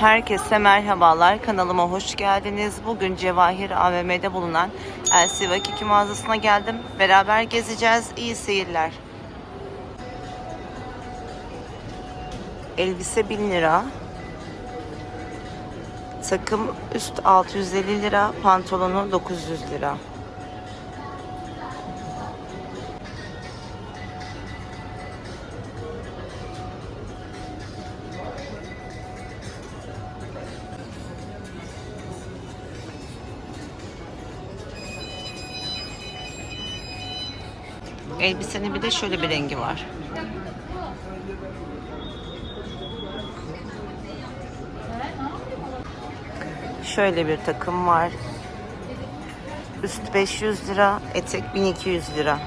Herkese merhabalar. Kanalıma hoş geldiniz. Bugün Cevahir AVM'de bulunan Elsi Vakiki mağazasına geldim. Beraber gezeceğiz. İyi seyirler. Elbise 1000 lira. Takım üst 650 lira. Pantolonu 900 lira. Elbisenin bir de şöyle bir rengi var. Şöyle bir takım var. Üst 500 lira, etek 1200 lira.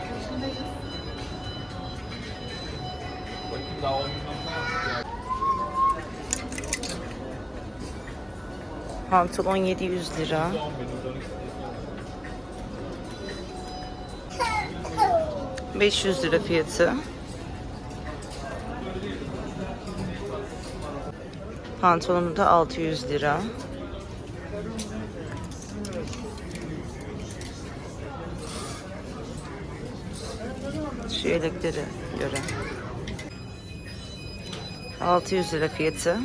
Pantolon 700 lira. ...500 lira fiyatı. Pantolonu da 600 lira. Şu yeleklere göre. 600 lira fiyatı.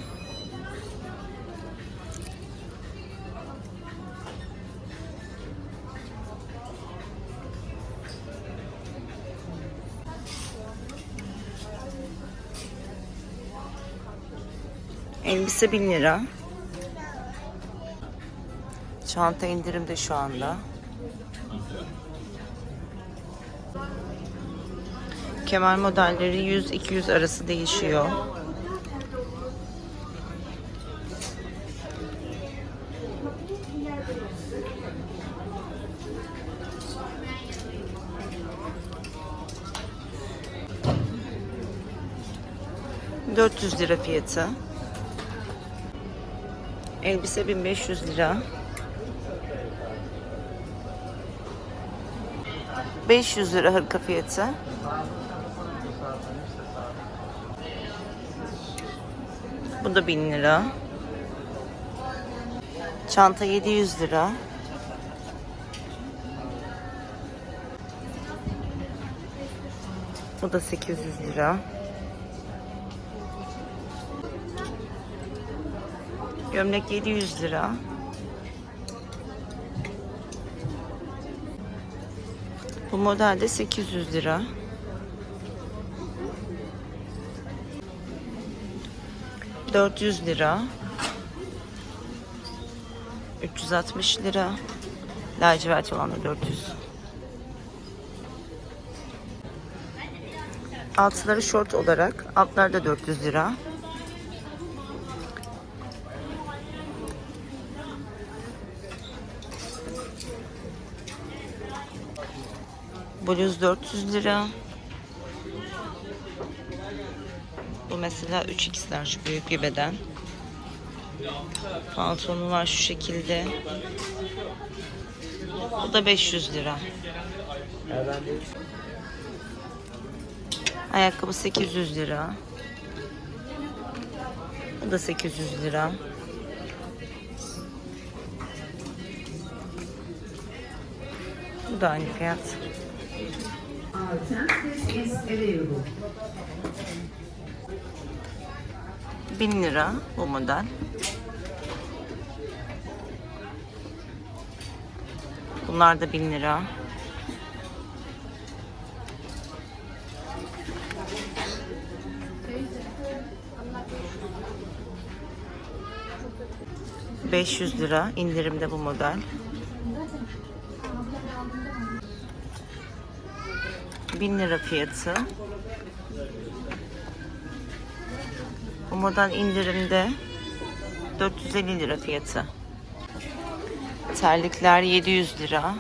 Elbise 1000 lira. Çanta indirimde şu anda. Kemer modelleri 100-200 arası değişiyor. ...400 lira fiyatı. Elbise 1500 lira. 500 lira hırka fiyatı. Bu da 1000 lira. Çanta 700 lira. Bu da 800 lira. Gömlek 700 lira. Bu model de 800 lira. Dört yüz lira. 360 lira. Lacivert olan da 400. Altları short olarak. Altlar da 400 lira. Bluz 400 lira. Bu mesela 3x'ler şu büyük bir beden. Pantolonu var şu şekilde. Bu da 500 lira. Ayakkabı 800 lira. Bu da 800 lira. Bu da aynı fiyat. Our template is available. 1000 lira bu model. Bunlar da 1000 lira. ...500 lira indirimde bu model. ...1000 lira fiyatı. Model indirimde 450 lira fiyatı. Terlikler 700 lira.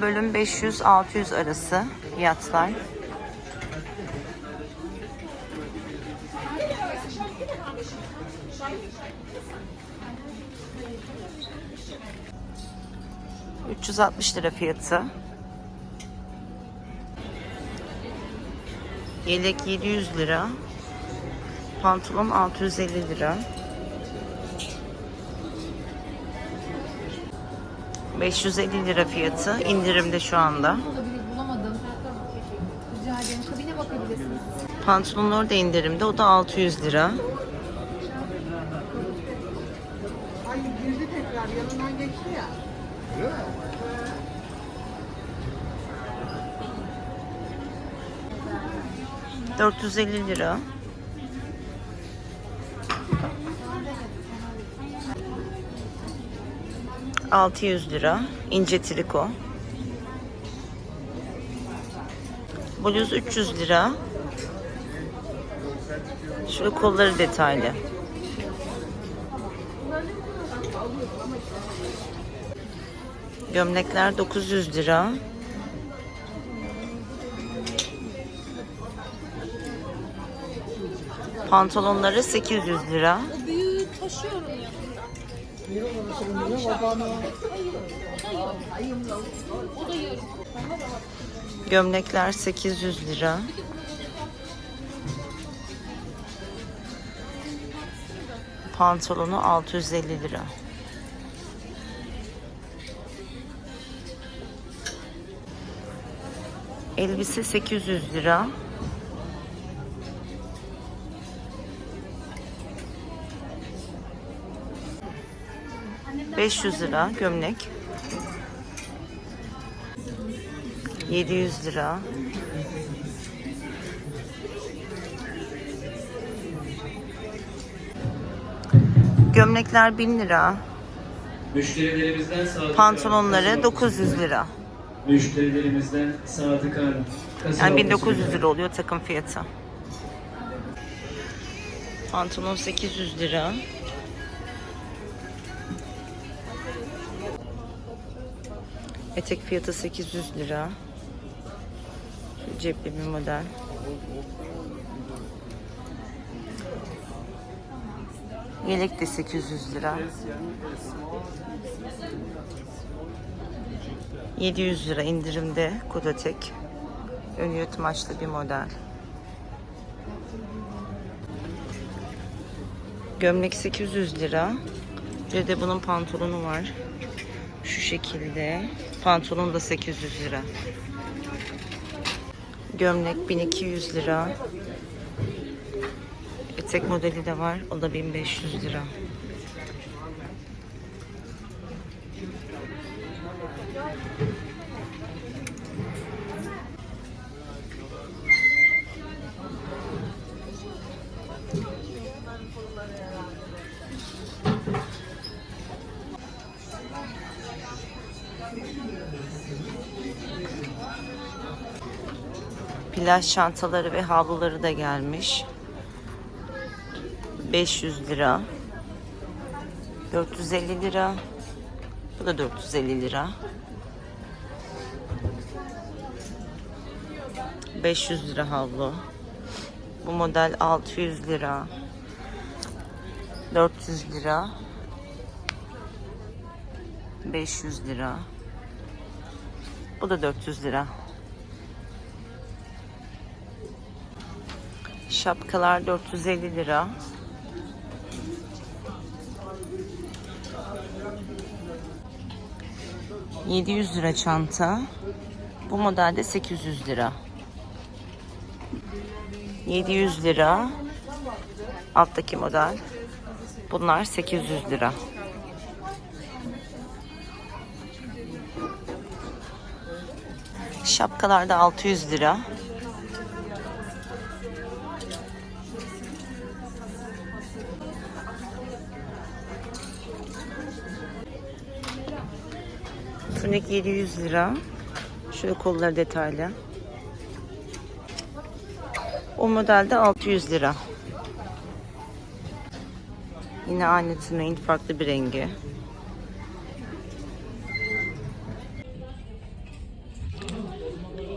Bölüm 500-600 arası fiyatlar. ...360 lira fiyatı. Yelek 700 lira. Pantolon 650 lira. 550 lira fiyatı. indirimde şu anda. olabilir bulamadım. Rica ederim. Kabine bakabilirsiniz. Pantolon orada indirimde. O da 600 lira. Ay girdi tekrar yanından geçti ya. 450 lira. ...600 lira. ince triko. Bluz 300 lira. Şöyle kolları detaylı. Gömlekler 900 lira. Pantolonları 800 lira. Büyüğü taşıyorum yanımda. Gömlekler 800 lira. Pantolonu 650 lira. Elbise 800 lira. ...500 lira gömlek. 700 lira. Gömlekler 1000 lira. Müşterilerimizden Sadık Pantolonları Hanım, 900 lira. Müşterilerimizden Sadık Yani ofisi 1900 lira oluyor takım fiyatı. Pantolon 800 lira. Etek fiyatı 800 lira. Cepli bir model. Yelek de 800 lira. 700 lira indirimde Kodatek. Ön yırtmaçlı bir model. Gömlek 800 lira. Bir de bunun pantolonu var. Şu şekilde. Pantolon da 800 lira. Gömlek 1200 lira. Etek modeli de var. O da 1500 lira. Plaj çantaları ve havluları da gelmiş. 500 lira. 450 lira. Bu da 450 lira. 500 lira havlu. Bu model 600 lira. 400 lira. 500 lira. Bu da 400 lira. Şapkalar 450 lira. ...700 lira çanta. Bu modelde 800 lira. 700 lira. Alttaki model. Bunlar 800 lira. Şapkalar da 600 lira. Tunik 700 lira. Şöyle kolları detaylı. O modelde 600 lira. Yine aynı tuniğin farklı bir rengi.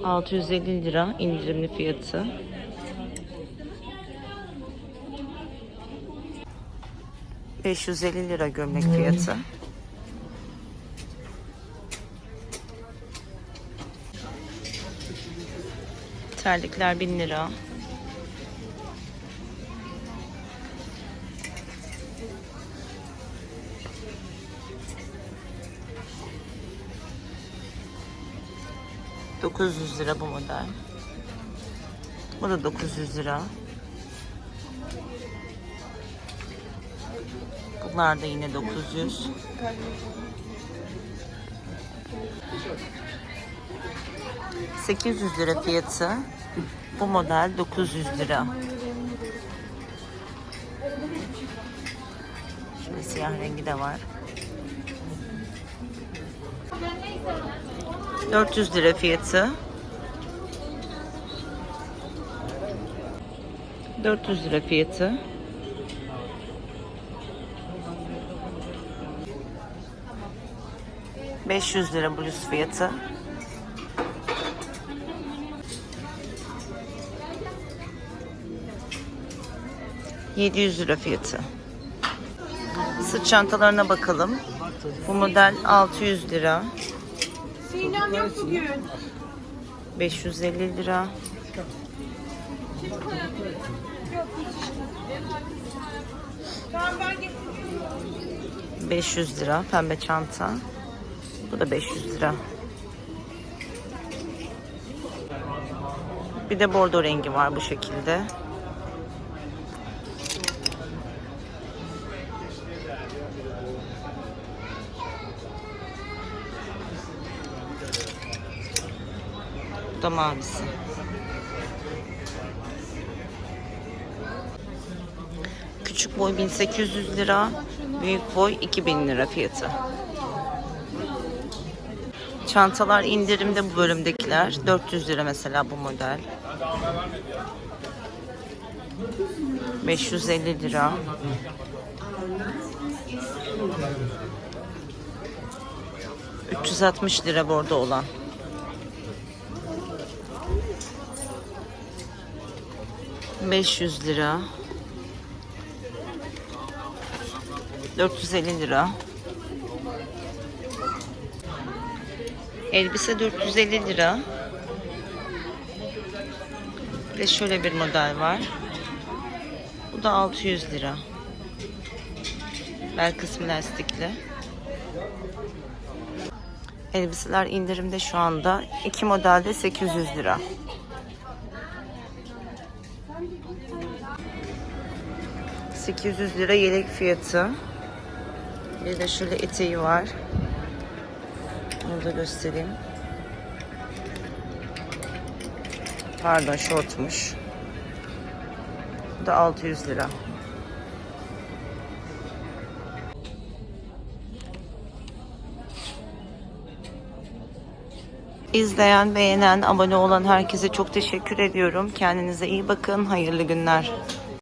650 lira indirimli fiyatı. ...550 lira gömlek fiyatı. Terlikler 1000 lira. ...900 lira bu model. Bu da 900 lira. Bunlar da yine 900. ...800 lira fiyatı. Bu model 900 lira. Şöyle siyah rengi de var. 400 lira fiyatı. 400 lira fiyatı. ...500 lira bluz fiyatı. 700 lira fiyatı. Sırt çantalarına bakalım. Bu model 600 lira. Sinem yok bugün. 550 lira. Tamam ben getireyim. 500 lira pembe çanta. Bu da 500 lira. Bir de bordo rengi var bu şekilde. Da mavisi. Küçük boy 1800 lira, büyük boy 2000 lira fiyatı. Çantalar indirimde bu bölümdekiler. 400 lira mesela bu model. 550 lira. ...360 lira bordo olan. ...500 lira. 450 lira. Elbise 450 lira. De şöyle bir model var. Bu da 600 lira. Bel kısmı lastikli. Elbiseler indirimde şu anda. iki modelde 800 lira. ...800 lira yelek fiyatı. Bir de şöyle eteği var. Onu da göstereyim. Pardon şortmuş. Bu da 600 lira. İzleyen, beğenen, abone olan herkese çok teşekkür ediyorum. Kendinize iyi bakın. Hayırlı günler.